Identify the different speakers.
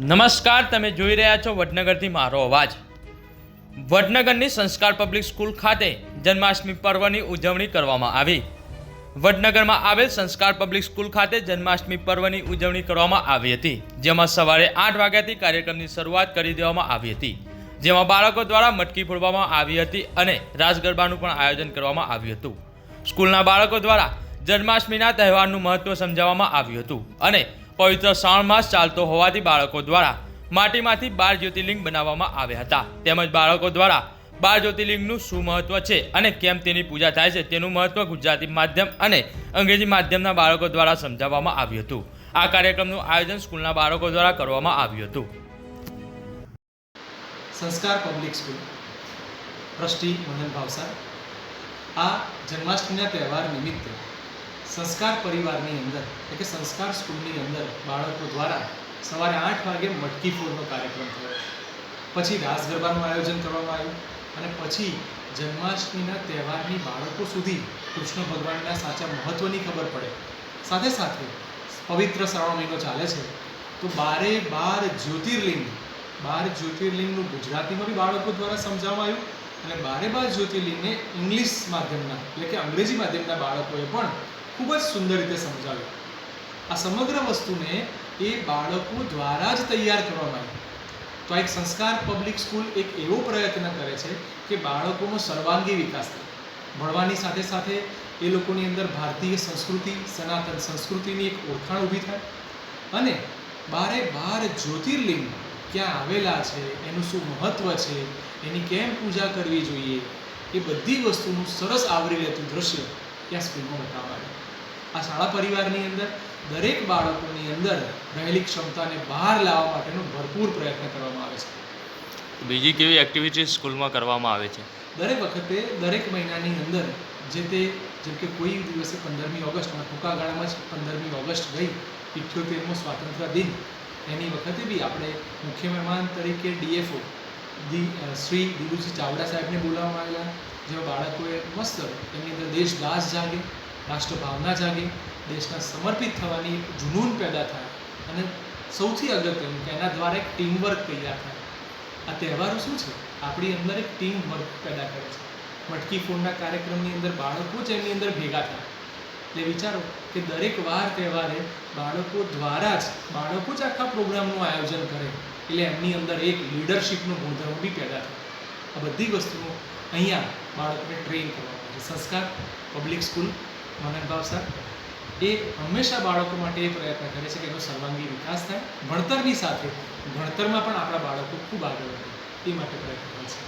Speaker 1: નમસ્કાર, તમે જોઈ રહ્યા છો વડનગરથી મારો અવાજ. વડનગરની સંસ્કાર પબ્લિક સ્કૂલ ખાતે જન્માષ્ટમી પર્વની ઉજવણી કરવામાં આવી. વડનગરમાં આવેલ સંસ્કાર પબ્લિક સ્કૂલ ખાતે જન્માષ્ટમી પર્વની ઉજવણી કરવામાં આવી હતી, જેમાં સવારે આઠ વાગ્યાથી કાર્યક્રમની શરૂઆત કરી દેવામાં આવી હતી, જેમાં બાળકો દ્વારા મટકી ફોડવામાં આવી હતી અને રાસ ગરબાનું પણ આયોજન કરવામાં આવ્યું હતું. સ્કૂલના બાળકો દ્વારા જન્માષ્ટમીના તહેવારનું મહત્વ સમજાવવામાં આવ્યું હતું અને પવિત્ર શ્રાવણ માસ ચાલતો હોવાથી બાળકો દ્વારા માટીમાંથી બાર જ્યોતિર્લિંગ બનાવવામાં આવ્યા હતા. તેમજ બાળકો દ્વારા બાર જ્યોતિર્લિંગનું શું મહત્વ છે અને કેમ તેની પૂજા થાય છે તેનું મહત્વ ગુજરાતી માધ્યમ અને અંગ્રેજી માધ્યમના બાળકો દ્વારા સમજાવવામાં આવ્યું હતું. આ કાર્યક્રમનું આયોજન સ્કૂલના બાળકો દ્વારા કરવામાં આવ્યું હતું.
Speaker 2: Sanskar public school. Trustee Manan Bhavsar. આ જન્માષ્ટમીના તહેવાર નિમિત્તે સંસ્કાર પરિવારની અંદર, એટલે કે સંસ્કાર સ્કૂલની અંદર બાળકો દ્વારા સવારે આઠ વાગે મટકી ફોડનો કાર્યક્રમ થયો. પછી રાસ ગરબાનું આયોજન કરવામાં આવ્યું અને પછી જન્માષ્ટમીના તહેવારની બાળકો સુધી કૃષ્ણ ભગવાનના સાચા મહત્ત્વની ખબર પડે. સાથે સાથે પવિત્ર શ્રાવણ મહિનો ચાલે છે, તો બારે બાર જ્યોતિર્લિંગ, બાર જ્યોતિર્લિંગનું ગુજરાતીમાં બી બાળકો દ્વારા સમજાવવામાં આવ્યું અને બારે બાર જ્યોતિર્લિંગને ઇંગ્લિશ માધ્યમના, એટલે કે અંગ્રેજી માધ્યમના બાળકોએ પણ ખૂબ જ સુંદર રીતે સમજાવ્યું. આ સમગ્ર વસ્તુને એ બાળકો દ્વારા જ તૈયાર કરવામાં આવી. તો આ એક સંસ્કાર પબ્લિક સ્કૂલ એક એવો પ્રયત્ન કરે છે કે બાળકોનો સર્વાંગી વિકાસ થાય. ભણવાની સાથે સાથે એ લોકોની અંદર ભારતીય સંસ્કૃતિ, સનાતન સંસ્કૃતિની એક ઓળખાણ ઊભી થાય. અને બારે બાર જ્યોતિર્લિંગ ક્યાં આવેલા છે, એનું શું મહત્ત્વ છે, એની કેમ પૂજા કરવી જોઈએ, એ બધી વસ્તુનું સરસ આવરી લેતું દ્રશ્ય ત્યાં સ્કૂલમાં બતાવવામાં આવ્યું. આ શાળા પરિવારની અંદર દરેક બાળકોની અંદર રહેલી ક્ષમતાને બહાર લાવવા માટેનો ભરપૂર પ્રયત્ન કરવામાં આવે છે.
Speaker 1: બીજી કેવી એક્ટિવિટીઝ સ્કૂલમાં કરવામાં આવે છે?
Speaker 2: દરેક વખતે દરેક મહિનાની અંદર જે તે જેમ કે કોઈ દિવસે પંદરમી ઓગસ્ટમાં ટૂંકા ગાળામાં જ પંદરમી ઓગસ્ટ ગઈ ઇઠ્યોતેરમો સ્વાતંત્ર્ય દિન એની વખતે બી આપણે મુખ્ય મહેમાન તરીકે ડીએફઓ દી શ્રી દિલુજી ચાવડા સાહેબને બોલાવવામાં આવેલા જેમાં બાળકોએ મસ્ત એમની અંદર દેશ દાસ જાગે રાષ્ટ્રભાવના જાગે, દેશના સમર્પિત થવાની જુનૂન પેદા થાય અને સૌથી અગત્યનું કે એના દ્વારા એક ટીમવર્ક તૈયાર થાય. આ તહેવારો શું છે? આપણી અંદર એક ટીમ વર્ક પેદા કરે છે. મટકી ફોડના કાર્યક્રમની અંદર બાળકો જ એની અંદર ભેગા થાય. એટલે વિચારો કે દરેક વાર તહેવારે બાળકો દ્વારા જ, બાળકો જ આખા પ્રોગ્રામનું આયોજન કરે, એટલે એમની અંદર એક લીડરશીપનો ગુણધર્મ બી પેદા થાય. આ બધી વસ્તુઓ અહીંયા બાળકોને ટ્રેન કરવામાં આવે સંસ્કાર પબ્લિક સ્કૂલ મનન ભાવસાર એ હંમેશા બાળકો માટે એ પ્રયત્ન કરે છે કે એનો સર્વાંગી વિકાસ થાય. ભણતરની સાથે ભણતરમાં પણ આપણા બાળકો ખૂબ આગળ વધે એ માટે પ્રયત્ન કરે છે.